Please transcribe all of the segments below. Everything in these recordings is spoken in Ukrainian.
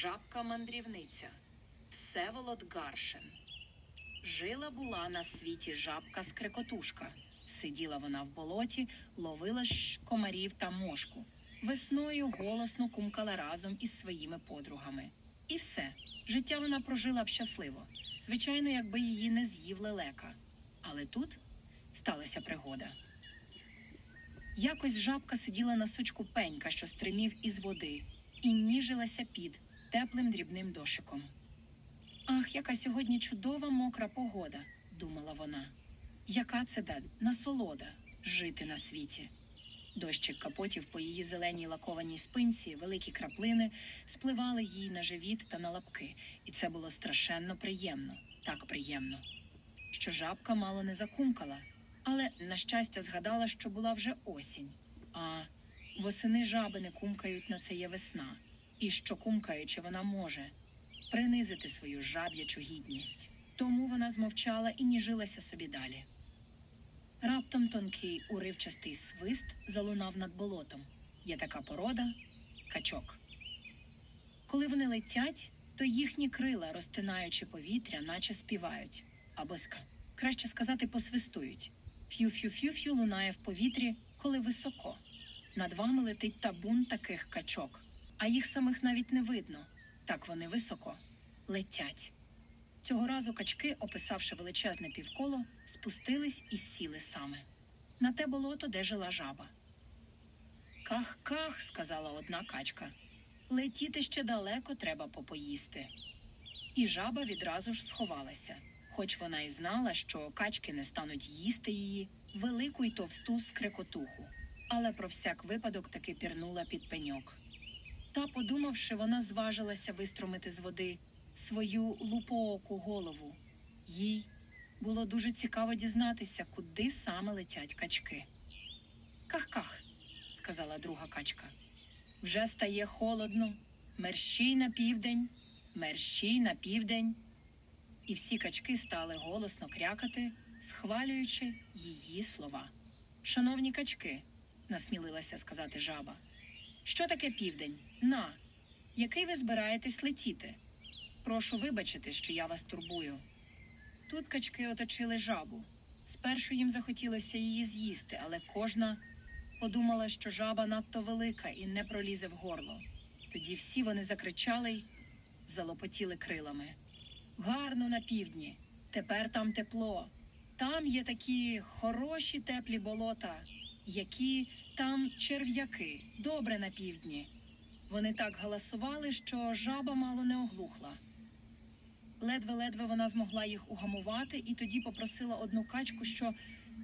Жабка-мандрівниця Всеволод Гаршин. Жила була на світі жабка скрекотушка. Сиділа вона в болоті, ловила ж комарів та мошку. Весною голосно кумкала разом із своїми подругами. І все. Життя вона прожила б щасливо. Звичайно, якби її не з'їв лелека. Але тут сталася пригода. Якось жабка сиділа на сучку пенька, що стримів із води, і ніжилася під теплим дрібним дошиком. Ах, яка сьогодні чудова мокра погода, думала вона. Яка це бед, насолода жити на світі. Дощик капотів по її зеленій лакованій спинці, великі краплини спливали їй на живіт та на лапки, і це було страшенно приємно, так приємно, що жабка мало не закумкала, але, на щастя, згадала, що була вже осінь. А восени жаби не кумкають на це є весна, і що кумкаючи вона може принизити свою жаб'ячу гідність. Тому вона змовчала і ніжилася собі далі. Раптом тонкий уривчастий свист залунав над болотом. Є така порода качок. Коли вони летять, то їхні крила, розтинаючи повітря, наче співають, або краще сказати, посвистують. Ф'ю-ф'ю-ф'ю-ф'ю лунає в повітрі, коли високо. Над вами летить табун таких качок, а їх самих навіть не видно. Так вони високо летять. Цього разу качки, описавши величезне півколо, спустились і сіли саме на те болото, де жила жаба. Ках-ках, сказала одна качка. Летіти ще далеко треба попоїсти. І жаба відразу ж сховалася, хоч вона й знала, що качки не стануть їсти її, велику й товсту скрекотуху, але про всяк випадок таки пірнула під пеньок. Та, подумавши, вона зважилася виструмити з води свою лупооку голову. Їй було дуже цікаво дізнатися, куди саме летять качки. Ках-ках, сказала друга качка. Вже стає холодно. Мерщій на південь, мерщій на південь. І всі качки стали голосно крякати, схвалюючи її слова. Шановні качки, насмілилася сказати жаба. Що таке південь? На, який ви збираєтесь летіти? Прошу вибачити, що я вас турбую. Тут качки оточили жабу. Спершу їм захотілося її з'їсти, але кожна подумала, що жаба надто велика і не пролізе в горло. Тоді всі вони закричали й залопотіли крилами. Гарно на півдні, тепер там тепло. Там є такі хороші теплі болота, які там черв'яки, добре на півдні. Вони так галасували, що жаба мало не оглухла. Ледве-ледве вона змогла їх угамувати і тоді попросила одну качку, що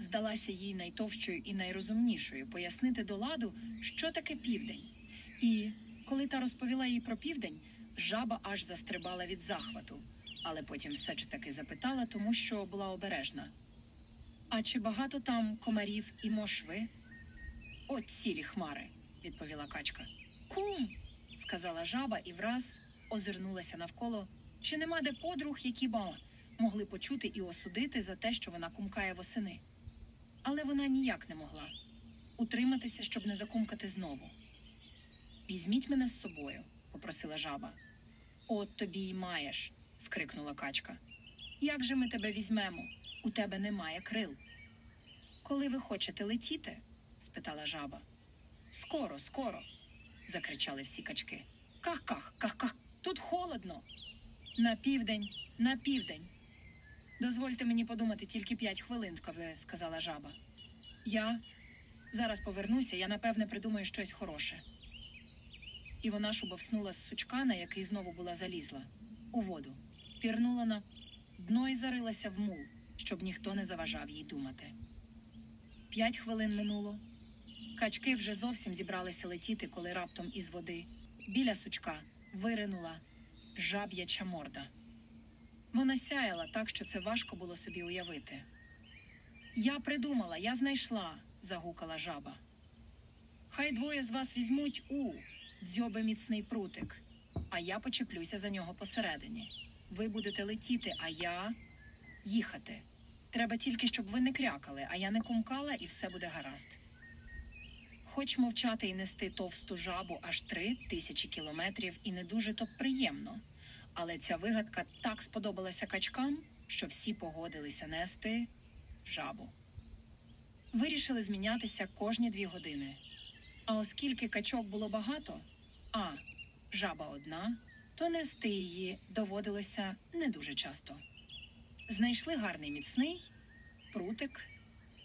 здалася їй найтовщою і найрозумнішою, пояснити до ладу, що таке південь. І коли та розповіла їй про південь, жаба аж застрибала від захвату, але потім все ж таки запитала, тому що була обережна. А чи багато там комарів і мошви? От цілі хмари, відповіла качка. Кум, сказала жаба і враз озирнулася навколо, чи нема де подруг, які ба могли почути і осудити за те, що вона кумкає восени. Але вона ніяк не могла утриматися, щоб не закумкати знову. Візьміть мене з собою, попросила жаба. От тобі й маєш, скрикнула качка. Як же ми тебе візьмемо? У тебе немає крил. Коли ви хочете летіти? Спитала жаба. Скоро, скоро. закричали всі качки. Ках-ках, ках-ках, тут холодно. На південь, на південь. Дозвольте мені подумати тільки п'ять хвилин, сказала- жаба. Я зараз повернуся, я напевне придумаю щось хороше. І вона шубовснула з сучка, на який знову була залізла, у воду, пірнула на дно і зарилася в мул, щоб ніхто не заважав їй думати. П'ять хвилин минуло. Качки вже зовсім зібралися летіти, коли раптом із води біля сучка виринула жаб'яча морда. Вона сяяла так, що це важко було собі уявити. Я придумала, я знайшла, загукала жаба. Хай двоє з вас візьмуть у дзьоби міцний прутик, а я почеплюся за нього посередині. Ви будете летіти, а я їхати. Треба тільки, щоб ви не крякали, а я не кумкала, і все буде гаразд. Хоч мовчати і нести товсту жабу аж три тисячі кілометрів і не дуже то приємно. Але ця вигадка так сподобалася качкам, що всі погодилися нести жабу. Вирішили змінятися кожні дві години. А оскільки качок було багато, а жаба одна, то нести її доводилося не дуже часто. Знайшли гарний міцний прутик,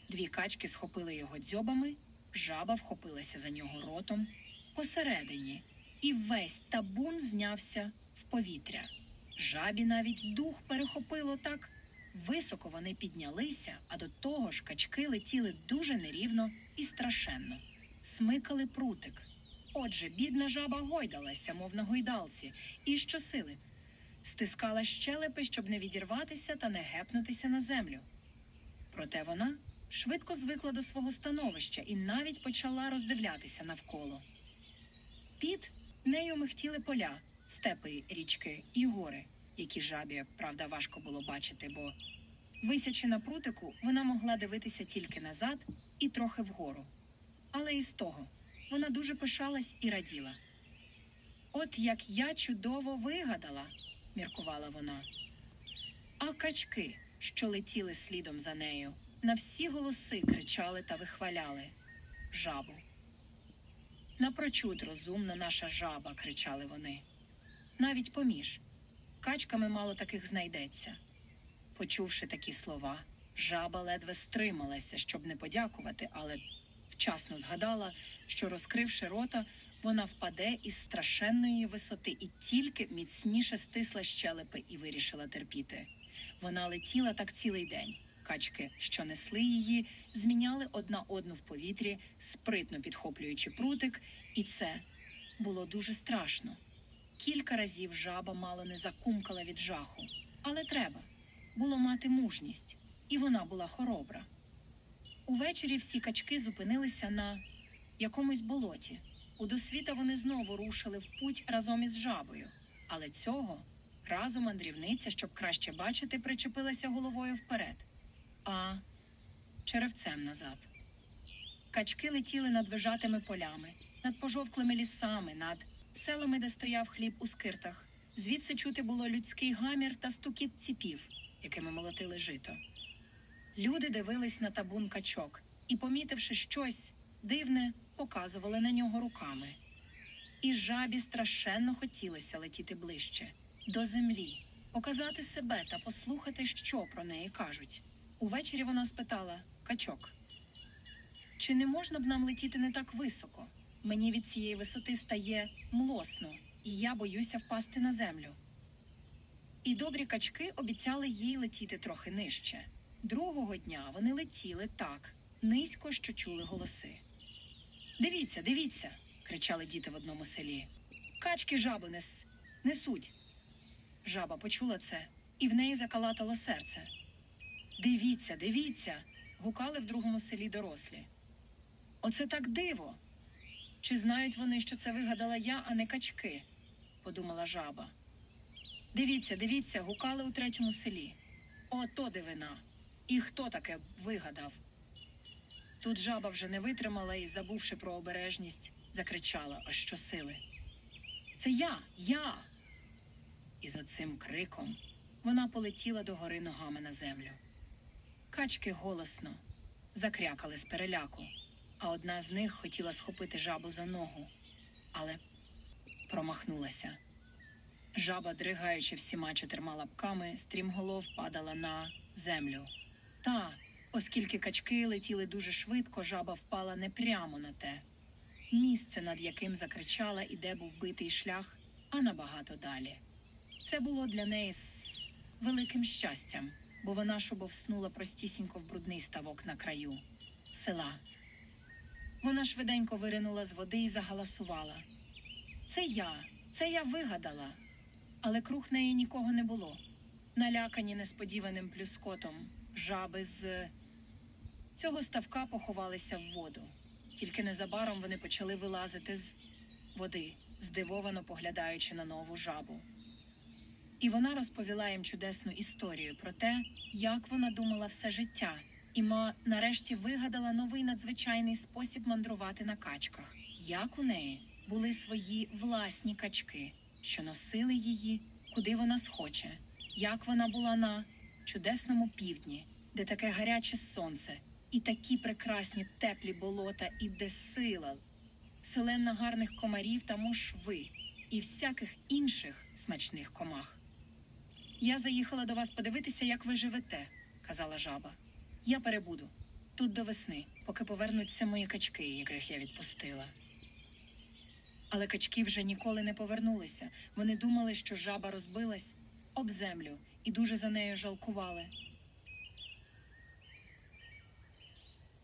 дві качки схопили його дзьобами, жаба вхопилася за нього ротом посередині, і весь табун знявся в повітря. Жабі навіть дух перехопило так. Високо вони піднялися, а до того ж качки летіли дуже нерівно і страшенно. Смикали прутик. Отже, бідна жаба гойдалася, мов на гойдалці, і щосили. Стискала щелепи, щоб не відірватися та не гепнутися на землю. Проте вона швидко звикла до свого становища і навіть почала роздивлятися навколо. Під нею михтіли поля, степи, річки і гори, які жабі, правда, важко було бачити, бо, висячи на прутику, вона могла дивитися тільки назад і трохи вгору. Але і з того вона дуже пишалась і раділа. От як я чудово вигадала, міркувала вона. А качки, що летіли слідом за нею, на всі голоси кричали та вихваляли жабу. Напрочуд розумна наша жаба, кричали вони. Навіть поміж. Качками мало таких знайдеться. Почувши такі слова, жаба ледве стрималася, щоб не подякувати, але вчасно згадала, що, розкривши рота, вона впаде із страшенної висоти і тільки міцніше стисла щелепи і вирішила терпіти. Вона летіла так цілий день. Качки, що несли її, зміняли одна одну в повітрі, спритно підхоплюючи прутик, і це було дуже страшно. Кілька разів жаба мало не закумкала від жаху, але треба було мати мужність, і вона була хоробра. Увечері всі качки зупинилися на якомусь болоті. У досвіта вони знову рушили в путь разом із жабою, але цього разу мандрівниця, щоб краще бачити, причепилася головою вперед, а черевцем назад. Качки летіли над вижатими полями, над пожовклими лісами, над селами, де стояв хліб у скиртах. Звідси чути було людський гамір та стукіт ціпів, якими молотили жито. Люди дивились на табун качок і, помітивши щось дивне, показували на нього руками. І жабі страшенно хотілося летіти ближче, до землі, показати себе та послухати, що про неї кажуть. Увечері вона спитала качок. Чи не можна б нам летіти не так високо? Мені від цієї висоти стає млосно, і я боюся впасти на землю. І добрі качки обіцяли їй летіти трохи нижче. Другого дня вони летіли так, низько, що чули голоси. Дивіться, дивіться, кричали діти в одному селі. Качки жаби нес... несуть. Жаба почула це, і в неї закалатало серце. Дивіться, дивіться. гукали в другому селі дорослі. Оце так диво. Чи знають вони, що це вигадала я, а не качки? подумала жаба. Дивіться, дивіться, гукали у третьому селі. Ото дивина. І хто таке вигадав? Тут жаба вже не витримала і, забувши про обережність, закричала аж щосили. Це я, я. І з оцим криком вона полетіла до гори ногами на землю. Качки голосно закрякали з переляку, а одна з них хотіла схопити жабу за ногу, але промахнулася. Жаба, дригаючи всіма чотирма лапками, стрімголов падала на землю. Та, оскільки качки летіли дуже швидко, жаба впала не прямо на те. Місце, над яким закричала і де був битий шлях, а набагато далі. Це було для неї з великим щастям, бо вона шубовснула простісінько в брудний ставок на краю села. Вона швиденько виринула з води і загаласувала. Це я, це я вигадала. Але круг неї нікого не було. Налякані несподіваним плюскотом, жаби з цього ставка поховалися в воду. Тільки незабаром вони почали вилазити з води, здивовано поглядаючи на нову жабу. І вона розповіла їм чудесну історію про те, як вона думала все життя, І ма нарешті вигадала новий надзвичайний спосіб мандрувати на качках. Як у неї були свої власні качки, що носили її, куди вона схоче, як вона була на чудесному півдні, де таке гаряче сонце, і такі прекрасні теплі болота, і де сила, селена гарних комарів та мошви, і всяких інших смачних комах. Я заїхала до вас подивитися, як ви живете, казала жаба. Я перебуду тут до весни, поки повернуться мої качки, яких я відпустила. Але качки вже ніколи не повернулися. Вони думали, що жаба розбилась об землю і дуже за нею жалкували.